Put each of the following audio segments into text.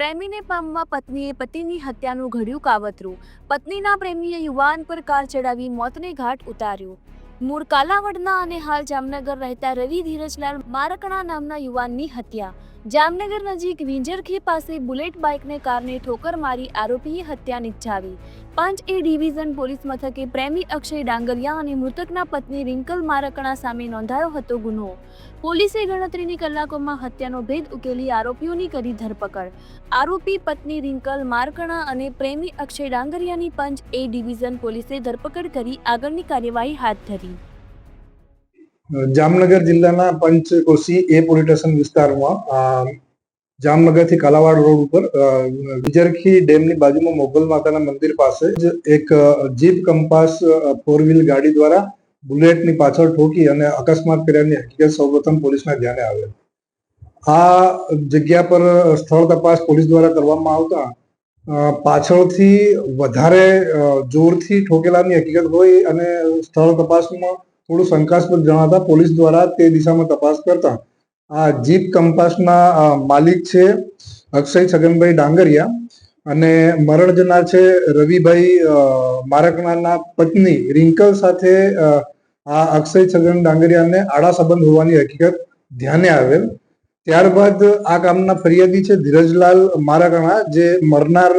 પ્રેમીને પામવા પત્નીએ પતિની હત્યાનું ઘડ્યું કાવતરું. પત્નીના પ્રેમીએ યુવાન પર કાર ચડાવી મોતને ઘાટ ઉતાર્યો. મૂળ કાલાવડના અને હાલ જામનગર રહેતા રવિ ધીરજલાલ મારકણા નામના યુવાનની હત્યા. જામનગર નજીક વિંજરખી પાસે બુલેટ બાઇકને કારને ઠોકર મારી આરોપીએ હત્યા નિપજાવી. પાંચ એ ડિવિઝન પોલીસ મથકે પ્રેમી અક્ષય ડાંગરિયા અને મૃતકના પત્ની રિંકલ મારકણા સામે નોંધાયો હતો ગુનો. પોલીસે ગણતરીની કલાકોમાં હત્યાનો ભેદ ઉકેલી આરોપીઓની કરી ધરપકડ. આરોપી પત્ની રિંકલ મારકણા અને પ્રેમી અક્ષય ડાંગરિયાની પંચ એ ડિવિઝન પોલીસે ધરપકડ કરી આગળની કાર્યવાહી હાથ ધરી. જામનગર જિલ્લાના પંચકોશી એ પોલીસ સ્ટેશન વિસ્તારમાં જામનગરથી કાલાવાડ રોડ ઉપર વિજરખી ડેમની બાજુમાં મોગલ માતાના મંદિર પાસે જ એક જીપ કંપાસ ફોર વ્હીલ ગાડી દ્વારા બુલેટની પાછળ ઠોકી અને અકસ્માત કર્યાની હકીકત સૌપ્રથમ પોલીસના ધ્યાને આવે. આ જગ્યા પર સ્થળ તપાસ પોલીસ દ્વારા કરવામાં આવતા પાછળથી વધારે જોરથી ઠોકેલાની હકીકત હોય અને સ્થળ તપાસમાં થોડું શંકાસ્પદ જણાતા પોલીસ દ્વારા તે દિશામાં તપાસ કરતા આ જીપ કંપાસના માલિક છે અક્ષય છગનભાઈ ડાંગરિયા અને મરણજના છે રવિભાઈ અ, મારકણાના પત્ની રિંકલ સાથે આ અક્ષય છગન ડાંગરિયાને આડા સંબંધ હોવાની હકીકત ધ્યાને આવેલ. ત્યારબાદ આ કામના ફરિયાદી છે ધીરજલાલ મારાકણા જે મરનાર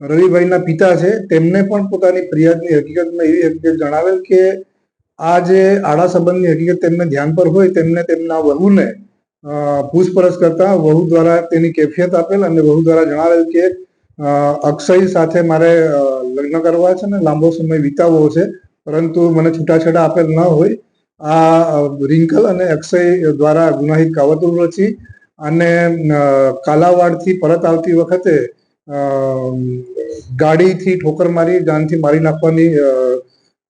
રવિભાઈના પિતા છે તેમને પણ પોતાની ફરિયાદની હકીકતમાં એવી હકીકત જણાવેલ કે આ જે આડા સંબંધની હકીકત તેમને ધ્યાન પર હોય, તેમને તેમના વહુને પૂછપરછ કરતા વહુ દ્વારા તેની કેફિયત આપેલ અને વહુ દ્વારા જણાવેલ કે અક્ષય સાથે મારે લગ્ન કરવા છે ને, લાંબો સમય વિતાવવો છે, પરંતુ મને છૂટાછેડા આપેલ ન હોય. આ રિંકલ અને અક્ષય દ્વારા ગુનાહિત કાવતરું રચી અને કાલાવાડથી પરત આવતી વખતે ગાડીથી ઠોકર મારી, જાનથી મારી નાખવાની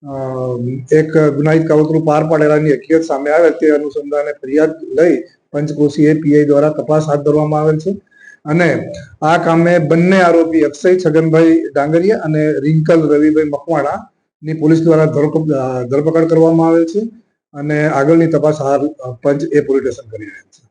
એક ગુનાહિત કાવતરું પાર પાડેલાની હકીકત સામે આવે તે અનુસંધાને ફરિયાદ લઈ પંચકોશી પીઆઈ દ્વારા તપાસ હાથ ધરવામાં આવેલ છે. અને આ કામે બંને આરોપી અક્ષય છગનભાઈ ડાંગરિયા અને રિંકલ રવિભાઈ મકવાણા ની પોલીસ દ્વારા ધરપકડ કરવામાં આવેલ છે. અને આગળની તપાસ હાલ પંચ એ પોલીસ સ્ટેશન કરી રહ્યા છે.